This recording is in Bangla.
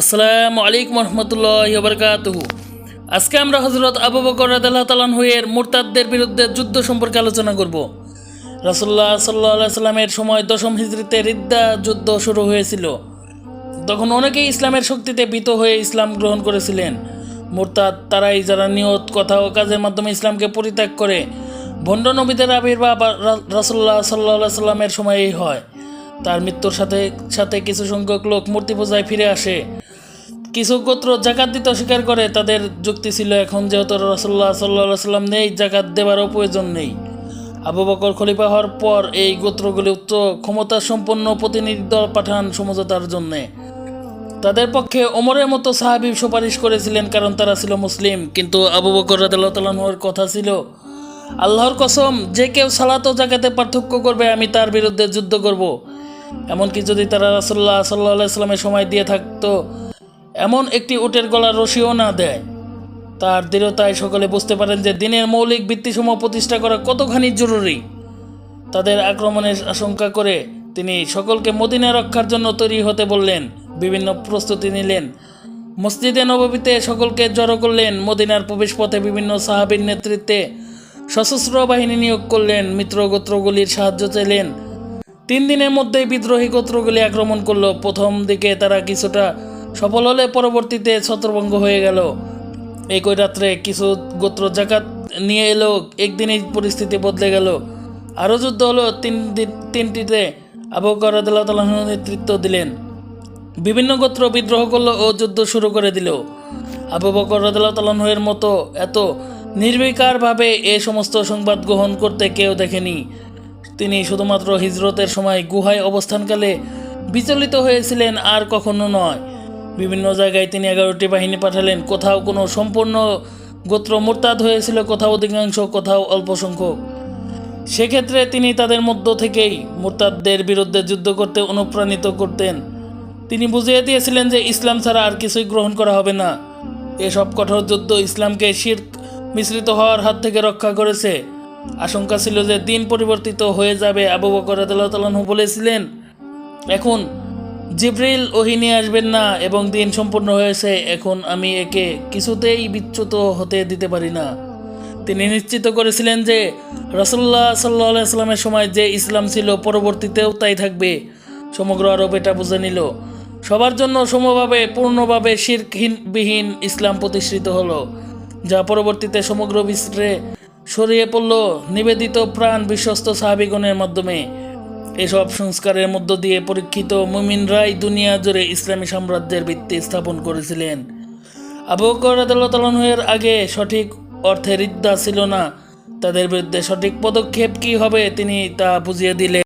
আসসালামু আলাইকুম রহমতুল্লাহ বরকাতুহু আজকে আমরা হজরত আবু বকর রাদিয়াল্লাহু তাআলা হইয়ের মুরতাদদের বিরুদ্ধে যুদ্ধ সম্পর্কে আলোচনা করব। রাসূলুল্লাহ সাল্লাল্লাহু সাল্লামের সময় দশম হিজরিতে রিদ্দা যুদ্ধ শুরু হয়েছিল। তখন অনেকেই ইসলামের শক্তিতে ভীত হয়ে ইসলাম গ্রহণ করেছিলেন। মুরতাদ তারাই যারা নিয়ত, কথা ও কাজের মাধ্যমে ইসলামকে পরিত্যাগ করে, ভণ্ড নবীদের আবির্ভাব রাসুল্লাহ সাল্লাহ সাল্লামের সময়েই হয়। তার মৃত্যুর সাথে সাথে কিছু সংখ্যক লোক মূর্তি পূজায় ফিরে আসে। কিছু গোত্র জাকাত দিতে অস্বীকার করে, তাদের যুক্তি ছিল এখন যেহেতু রসল্লাহ সাল্লাহ সাল্লাম নেই, জাকাত দেওয়ারও প্রয়োজন নেই। আবু বকর খলিফা হওয়ার পর এই গোত্রগুলি উচ্চ ক্ষমতা সম্পন্ন প্রতিনিধি দল পাঠান সমঝোতার জন্যে। তাদের পক্ষে ওমরের মতো সাহাবি সুপারিশ করেছিলেন কারণ তারা ছিল মুসলিম। কিন্তু আবু বকর রাদিয়াল্লাহু কথা ছিল, আল্লাহর কসম, যে কেউ সালাত জাকাতে পার্থক্য করবে, আমি তার বিরুদ্ধে যুদ্ধ করব। এমনকি যদি তারা রাসুল্লাহ সাল্লাহ সাল্লামের সময় দিয়ে থাকতো, এমন একটি উটের গলার রশিও না দেয়। তার দৃঢ়তায় সকলে বুঝতে পারেন যে দিনের মৌলিক ভিত্তিসমূহ প্রতিষ্ঠা করা কতখানি জরুরি। তাদের আক্রমণের আশঙ্কা করে তিনি সকলকে মদিনা রক্ষার জন্য তৈরি হতে বললেন, বিভিন্ন প্রস্তুতি নিলেন। মসজিদে নববীতে সকলকে জড়ো করলেন, মদিনার প্রবেশপথে বিভিন্ন সাহাবীর নেতৃত্বে সশস্ত্র বাহিনী নিয়োগ করলেন মিত্র গোত্রগুলির সাহায্য চাইলেন। তিন দিনের মধ্যেই বিদ্রোহী গোত্রগুলি আক্রমণ করল। প্রথম দিকে তারা কিছুটা সফল হলে পরবর্তীতে ছত্রভঙ্গ হয়ে গেল। একই রাত্রে কিছু গোত্র জাকাত নিয়ে এলো একদিনেই পরিস্থিতি বদলে গেল। আরও যুদ্ধ হলো, তিন তিনটিতে আবু করাদাল্লাহ নেতৃত্ব দিলেন। বিভিন্ন গোত্র বিদ্রোহ করল ও যুদ্ধ শুরু করে দিল। আবু বকর রাদিয়াল্লাহু তাআলার মতো এত নির্বিকারভাবে এ সমস্ত সংবাদ গ্রহণ করতে কেউ দেখেনি। তিনি শুধুমাত্র হিজরতের সময় গুহায় অবস্থানকালে বিচলিত হয়েছিলেন আর কখনো নয়। বিভিন্ন জায়গায় তিনি এগারোটি বাহিনী পাঠালেন। কোথাও কোনো সম্পূর্ণ গোত্র মোরতাদ হয়েছিল, কোথাও অধিকাংশ, কোথাও অল্প সংখ্যক। সেক্ষেত্রে তিনি তাদের মধ্য থেকেই মোরতাদদের বিরুদ্ধে যুদ্ধ করতে অনুপ্রাণিত করতেন। তিনি বুঝিয়ে দিয়েছিলেন যে ইসলাম ছাড়া আর কিছুই গ্রহণ করা হবে না। এসব কঠোর যুদ্ধ ইসলামকে শির্ক মিশ্রিত হওয়ার হাত থেকে রক্ষা করেছে। আশঙ্কা ছিল যে দিন পরিবর্তিত হয়ে যাবে। আবু বকর রাদিয়াল্লাহু বলেছিলেন, এখন জিব্রিল ওহি নিয়ে আসবেন না এবং দিন সম্পূর্ণ হয়েছে, এখন আমি একে কিছুতেই বিচ্যুত হতে দিতে পারি না। তিনি নিশ্চিত করেছিলেন যে রসল্লাহ সাল্লাহ সাল্লামের সময় যে ইসলাম ছিল পরবর্তীতেও তাই থাকবে। সমগ্র আরব এটা বুঝে নিল। সবার জন্য সমভাবে, পূর্ণভাবে শিরকহীনবিহীন ইসলাম প্রতিষ্ঠিত হলো, যা পরবর্তীতে সমগ্র বিশ্বে ছড়িয়ে পড়ল নিবেদিত প্রাণ বিশ্বস্ত সাহাবিগণের মাধ্যমে। এসব সংস্কারের মধ্য দিয়ে পরীক্ষিত মুমিন রায় দুনিয়া জুড়ে ইসলামী সাম্রাজ্যের ভিত্তি স্থাপন করেছিলেন। আবু এর আগে সঠিক অর্থে রিদ্দা ছিল না। তাদের বিরুদ্ধে সঠিক পদক্ষেপ কি হবে তিনি তা বুঝিয়ে দিলেন।